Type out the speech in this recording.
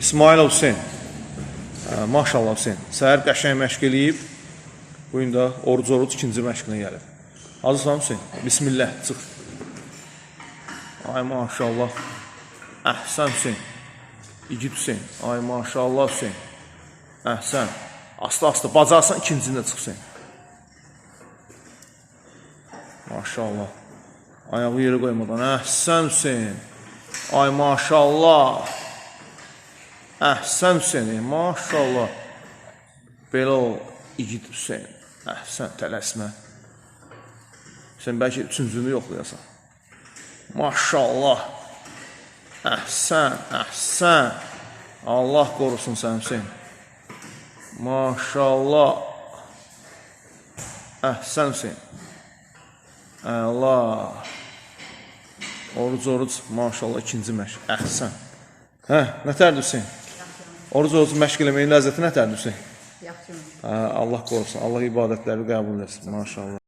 İsmail Hüseyn. Maşallah Hüseyn. Səhər qəşəng məşq eləyib. Bu gün də oruc oruc ikinci məşqinə gəlib. Hazırsan Hüseyn? Bismillah, çıx. Ay maşallah. Əhsən Hüseyn. İgid Hüseyn. Ay maşallah Hüseyn. Əhsən. Asta-asta bacarsan ikincində çıx Hüseyn. Maşallah. Ayağı yerə qoymadan. Əhsən Hüseyn. Ay maşallah. Əhsən Hüseyn. Maşallah. Belə ol. İgid Hüseyn. Əhsən tələsmə. Sən bəlkə üçüncünü yoxlayasan. Maşallah. Əhsən, əhsən. Allah qorusun sən Hüseyn. Maşallah. Əhsən Hüseyn. Allah. Oruc oruc maşallah ikinci məşq. Əhsən. Hə, nətərdir Hüseyn? Oruc oruc məşq eləməyin ləzzəti nətərdir Hüseyn? Yaxşı. Allah qorusun. Allah ibadətləri qəbul etsin. Maşallah.